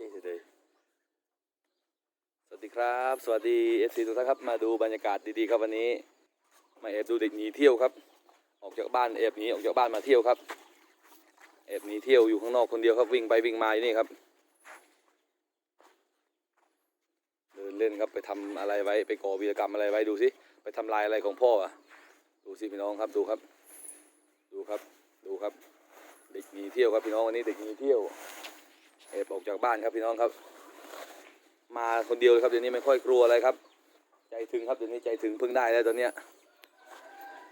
เจ๊เฉยสวัสดีครับ สวัสดีเอฟซีทุกท่านครับ มาดูบรรยากาศดีๆครับวันนี้ มาแอบดูเด็กหนีเที่ยวครับ ออกจากบ้านแอบหนีออกจากบ้านมาเที่ยวครับแอบหนีเที่ยวอยู่ข้างนอกคนเดียวครับวิ่งไปวิ่งมาอยู่นี่ครับ เดินเล่นครับไปทำอะไรไว้ไปก่อวีรกรรมอะไรไว้ดูสิ ไปทำลายอะไรของพ่ออะดูสิพี่น้องครับดูครับ ดูครับ ดูครับ เด็กหนีเที่ยวครับพี่น้องวันนี้เด็กหนีเที่ยว แอบออกจากบ้านครับพี่น้องครับ มาคนเดียวเลยครับเดี๋ยวนี้ไม่ค่อยกลัวอะไรครับ ใจถึงครับเดี๋ยวนี้ใจถึงเพิ่งได้แล้วตอนเนี้ย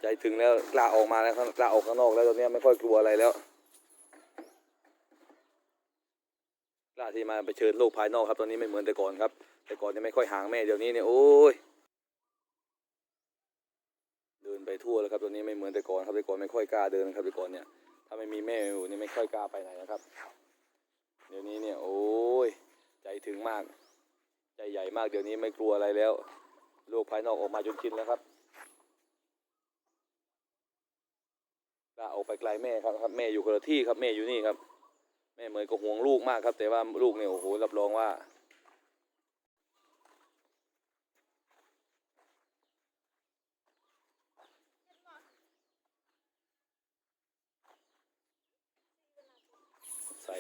ใจถึงแล้วกล้าออกมาแล้วกล้าออกข้างนอกแล้วตอนเนี้ยไม่ค่อยกลัวอะไรแล้วกล้าที่มาไปเชิญโลกภายนอกครับ ตอนนี้ไม่เหมือนแต่ก่อนครับ แต่ก่อนเนี่ยไม่ค่อยห่างแม่เดี๋ยวนี้เนี่ยโอ้ยเดินไปทั่วแล้วครับตอนนี้ไม่เหมือนแต่ก่อนครับแต่ก่อนไม่ค่อยกล้าเดินครับแต่ก่อนเนี่ยถ้าไม่มีแม่อยู่นี่ไม่ค่อยกล้าไปไหนนะครับ เดี๋ยวนี้เนี่ยโอ้ยใจถึงมาก ใจใหญ่มากเดี๋ยวนี้ไม่กลัวอะไรแล้ว โลกภายนอกออกมาจนชินแล้วครับลาออกไปไกลแม่ครับครับ แม่อยู่คนละที่ครับแม่อยู่นี่ครับ แม่เหมยก็ห่วงลูกมากครับ แต่ว่าลูกเนี่ยโอ้โหรับรองว่า ใส่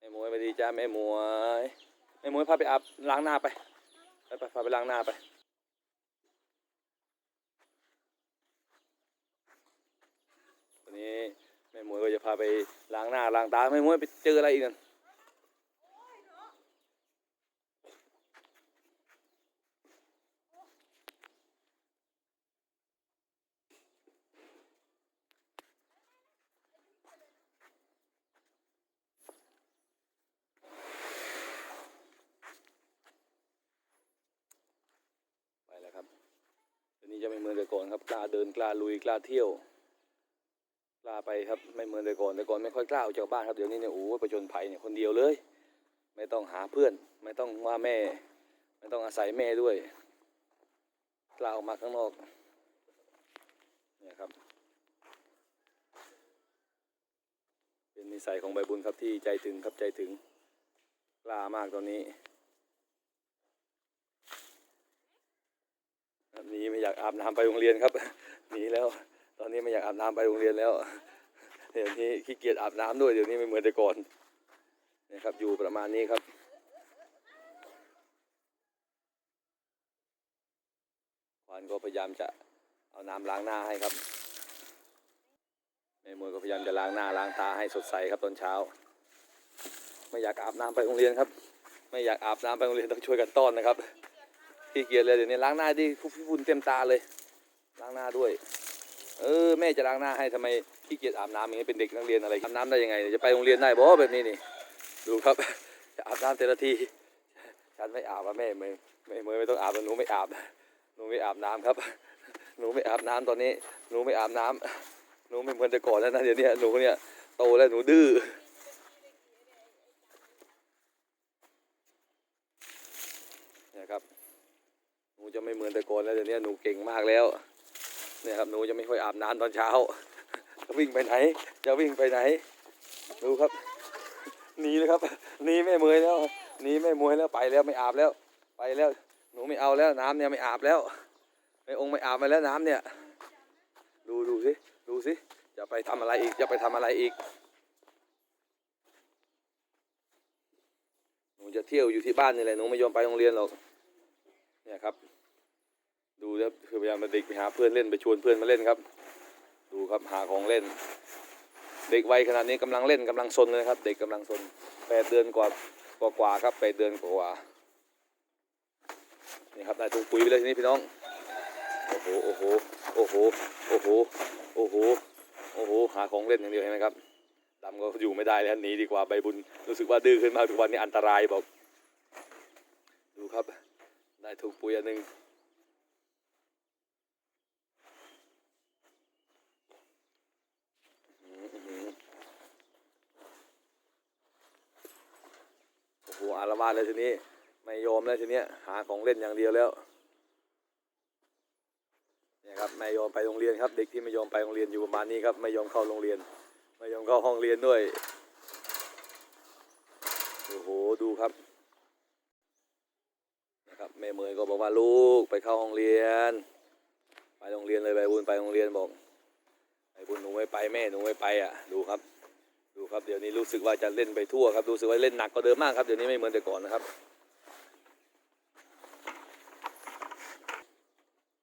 แมวยมาดีจ้าแม่มวยแม่มวยพาไปอาบล้างหน้าไปไปไปพาไปล้างหน้าไปวันนี้แม่มวยก็จะพาไปล้างหน้าล้างตาแม่มวยไปเจออะไรอีกนั่นไปแล้วครับเดี๋ยวนี้จะไม่เหมื อนแต่ก่อนครับ กล้าเดินกล้าลุยกล้าเที่ยว กล้าไปครับไม่เหมือนแต่ก่อนแต่ก่อนไม่ค่อยกล้าออกจากบ้านครับเดี๋ยวนี้เนี่ยโอ้ยประจนภัยเนี่ยคนเดียวเลย ไม่ต้องหาเพื่อน ไม่ต้องว่าแม่ ไม่ต้องอาศัยแม่ด้วย กล้าออกมาข้างนอกเนี่ยครับ เป็นนิสัยของใบบุญครับที่ใจถึงครับใจถึงกล้ามากตอนนี้ หนีไม่อยากอาบน้ำไปโรงเรียนครับหนีแล้ว ตอนนี้ไม่อยากอาบน้ำไปโรงเรียนแล้วเดี๋ยวนี้ขี้เกียจอาบน้ำด้วยเดี๋ยวนี้ไม่เหมือนแต่ก่อนนี่ยครับอยู่ประมาณนี้ครับควานก็พยายามจะเอาน้ำล้างหน้าให้ครับแม่มวยก็พยายามจะล้างหน้าล้างตาให้สดใสครับตอนเช้า ไม่อยากอาบน้ำไปโรงเรียนครับ ไม่อยากอาบน้ำไปโรงเรียนต้องช่วยกันต้อนนะครับ ขี้เกียจเลยเดี๋ยวนี้ล้างหน้าดิพี่บุญเต็มตาเลย ล้างหน้าด้วย เออแม่จะล้างหน้าให้ทำไมขี้เกียจอาบน้ำอย่างนี้เป็นเด็กนักเรียนอะไรอาบน้ำได้ยังไงจะไปโรงเรียนได้บ่แบบนี้นี่ดูครับจะอาบน้ำแต่ละทีฉันไม่อาบว่าแม่ไม่ไม่ไม่ไม่ต้องอาบหนูไม่อาบหนูไม่อาบน้ำครับ หนูไม่อาบน้ำตอนนี้ หนูไม่อาบน้ำหนูไม่เหมือนแต่ก่อนแล้วนะเดี๋ยวนี้หนูเนี่ยโตแล้วหนูดื้อเนี่ยครับ หนู จะไม่เหมือนแต่ก่อนแล้วเดี๋ยวนี้หนูเก่งมากแล้วเนี่ยครับหนูจะไม่ค่อยอาบน้ำตอนเช้า จะวิ่งไปไหน จะวิ่งไปไหน ดูครับหนีเลยครับหนีแม่เมยแล้วหนีแม่มวยแล้วไปแล้วไม่อาบแล้ว ไปแล้ว หนูไม่เอาแล้วน้ำเนี่ยไม่อาบแล้วไม่องค์ไม่อาบมาแล้วน้ำเนี่ย ดูดูสิดูสิจะไปทำอะไรอีกจะไปทำอะไรอีกหนูจะเที่ยวอยู่ที่บ้านนี่แหละหนูไม่ยอมไปโรงเรียนหรอกเนี่ยครับ ดูแล้วคือพยายามมาเด็กไปหาเพื่อนเล่นไปชวนเพื่อนมาเล่นครับ ดูครับหาของเล่น เด็กวัยขนาดนี้กำลังเล่นกำลังซนเลยนะครับ เด็กกำลังซนแปดเดือนกว่ากว่ากว่าครับแปดเดือนกว่านี่ครับได้ถุงปุ๋ยไปเลยทีนี้พี่น้องโอ้โหโอ้โหโอ้โหโอ้โหโอ้โหโอ้โหหาของเล่นอย่างเดียวเห็นไหมครับดำก็อยู่ไม่ได้แล้วหนีดีกว่าใบบุญรู้สึกว่าดื้อขึ้นมากทุกวันนี้อันตรายบอก ดูครับ ได้ถุงปุ๋ยอันหนึ่ง โอ้ โหอารวทีนี้ ไม่ยอมแล้วทีนี้หาของเล่นอย่างเดียวแล้วเนี่ยครับไม่ยอมไปโรงเรียนครับ เด็กที่ไม่ยอมไปโรงเรียนอยู่ประมาณนี้ครับไม่ยอมเข้าโรงเรียน ไม่ยอมเข้าห้องเรียนด้วยโอ้โหดูครับนะครับแม่เมยก็บอกว่าลูกไปเข้าห้องเรียน ไปโรงเรียนเลยใบบุญไปโรงเรียนบอกใบบุญหนูไม่ไปแม่หนูไม่ไปอะดูครับ ดูครับเดี๋ยวนี้รู้สึกว่าจะเล่นไปทั่วครับรู้สึกว่าเล่นหนักกว่าเดิมมากครับเดี๋ยวนี้ไม่เหมือนแต่ก่อนนะครับ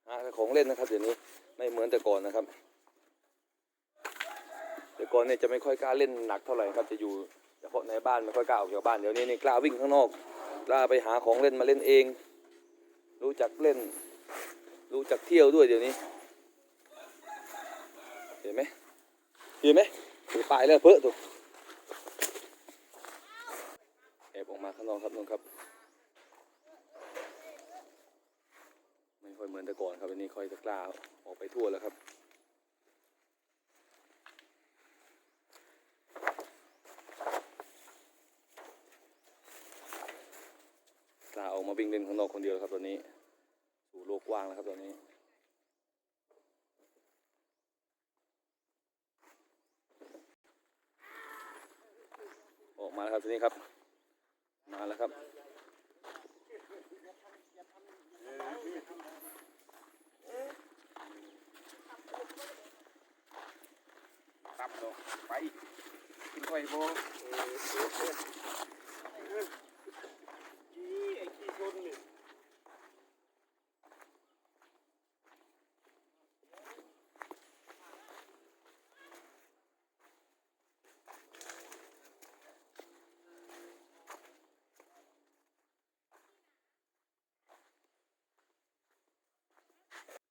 หาของเล่นนะครับเดี๋ยวนี้ไม่เหมือนแต่ก่อนนะครับ แต่ก่อนเนี่ยจะไม่ค่อยกล้าเล่นหนักเท่าไหร่ครับจะอยู่เฉพาะในบ้านไม่ค่อยกล้าออกจากบ้านเดี๋ยวนี้นี่กล้าวิ่งข้างนอกกล้าไปหาของเล่นมาเล่นเอง รู้จักเล่น รู้จักเที่ยวด้วยเดี๋ยวนี้เห็นไหมเห็นไหมมีปลยแล้วเพ้อถูกแอบออก มาข้างนอกครับน้องครับ ไม่ค่อยเหมือนแต่ก่อนครับวันนี้ค่อยจะกล้าออกไปทั่วแล้วครับกล้าออกมาวิ่งเล่นข้างนอกคนเดียวแล้วครับตอนนี้ สู่โลกกว้างแล้วครับตอนนี้ออกมาแล้วครับทีนี้ครับ มาแล้วครับตับดอกไปกินไข่โบจี้ไอ้ขี้ชนนี่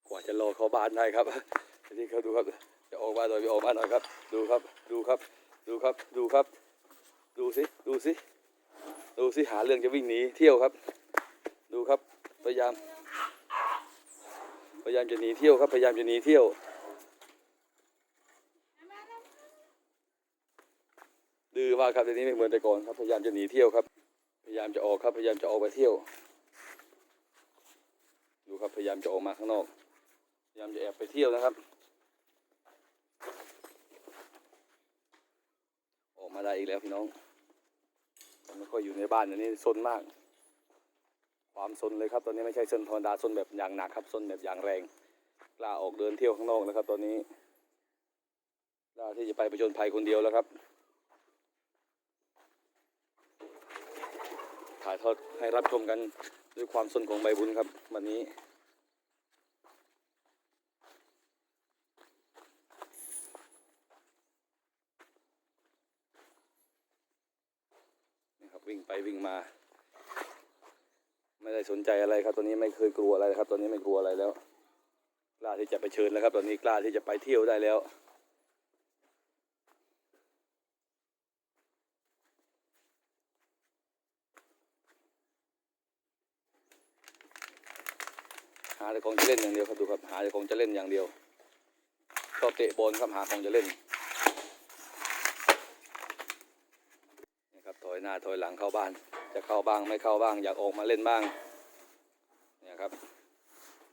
กว่า จะรอเขาบานได้ครับนี่เขาดูครับ จะออกบ้าหน่อยไปออกบ้าหน่อยครับ ดูครับ ดูครับ ดูครับ ดูครับ ดูสิ ดูสิ ดูสิ หาเรื่องจะวิ่งหนี เที่ยวครับ ดูครับ พยายาม พยายามจะหนีเที่ยวครับ พยายามจะหนีเที่ยวดื้อมากครับเดี๋ยวนี้ไม่เหมือนแต่ก่อนครับ พยายามจะหนีเที่ยวครับ พยายามจะออกครับ พยายามจะออกไปเที่ยว ดูครับ พยายามจะออกมาข้างนอก ยามจะแอบไปเที่ยวนะครับ ออกมาได้อีกแล้วพี่น้องผมไม่ค่อยอยู่ในบ้านอันนี้ซนมาก ความซนเลยครับตอนนี้ไม่ใช่ซนธรรมดาซนแบบอย่างหนักครับซนแบบอย่างแรง กล้าออกเดินเที่ยวข้างนอกแล้วครับ ตอนนี้กล้าที่จะไปประจนภัยคนเดียวแล้วครับถ่ายทอดให้รับชมกันด้วยความสนของใบบุญครับ วันนี้ นี่ครับ วิ่งไปวิ่งมา ไม่ได้สนใจอะไรครับ ตอนนี้ไม่เคยกลัวอะไรครับ ตอนนี้ไม่กลัวอะไรแล้ว กล้าที่จะไปเชิญแล้วครับ ตอนนี้กล้าที่จะไปเที่ยวได้แล้วหาแต่ของจะเล่นอย่างเดียวครับดูครับหาแต่ของจะเล่นอย่างเดียวชอบเตะบอลครับหาของจะเล่นนี่ครับถ อยหน้าถอยหลังเข้าบ้าน จะเข้าบ้างไม่เข้าบ้าง อยากออกมาเล่นบ้างเนี่ยครับ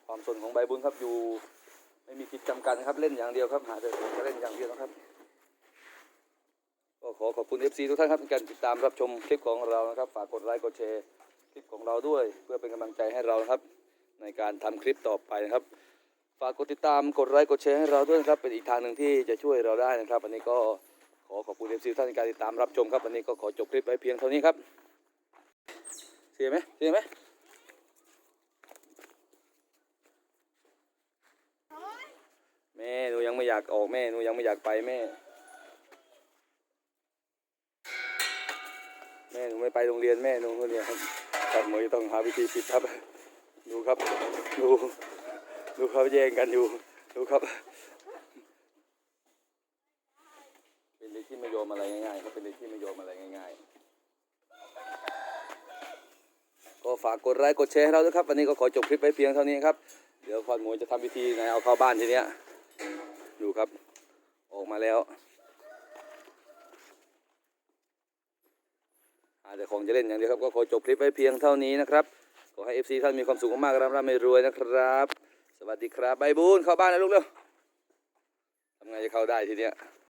ความสนของใบบุญครับอยู่ ไม่มีขีดจำกัดนครับเล่นอย่างเดียวครับ หาแต่จะเล่นอย่างเดียวนะครับก็ขอขอบคุณ FC ทุกท่านครับที่การติดตามรับชมคลิปของเรานะครับ ฝากกดไลค์กดแชร์คลิปของเราด้วย เพื่อเป็นกำลังใจให้เราครับ ในการทำคลิปต่อไปนะครับ ฝากกดติดตามกดไลค์กดแชร์ให้เราด้วยครับเป็นอีกทางหนึ่งที่จะช่วยเราได้นะครับวันนี้ก็ ขอขอบคุณเอฟซีท่านในการติดตามรับชมครับวันนี้ก็ขอจบคลิปไว้เพียงเท่านี้ครับเสียไหมเสียไหมแม่หนูยังไม่อยากออกแม่หนูยังไม่อยากไปแม่ แม่หนูไม่ไปโรงเรียนแม่หนูคนเดียวครับครับหมอต้องหาวิธีปิดครับ ดูครับ ดู ดูเขาแย่งกันอยู่ ดูครับ เป็นที่ไม่ยมอะไรง่ายๆครับเป็นเด็กที่ไม่ยมอะไรง่ายๆ ก็ฝากกดไลค์กดแชร์ให้เราด้วยครับ วันนี้ก็ขอจบคลิปไว้เพียงเท่านี้ครับ เดี๋ยวควานหมูจะทำพิธีไหนเอาเข้าบ้านทีเนี้ยดูครับ ออกมาแล้วอาจจะของจะเล่นอย่างเดียวครับ ก็ขอจบคลิปไว้เพียงเท่านี้นะครับ ขอให้ FC ท่านมีความสุขมากๆร่ำรวยรวยนะครับ สวัสดีครับใบบูนเข้าบ้านนะลูกเร็วทำไงจะเข้าได้ทีเนี้ย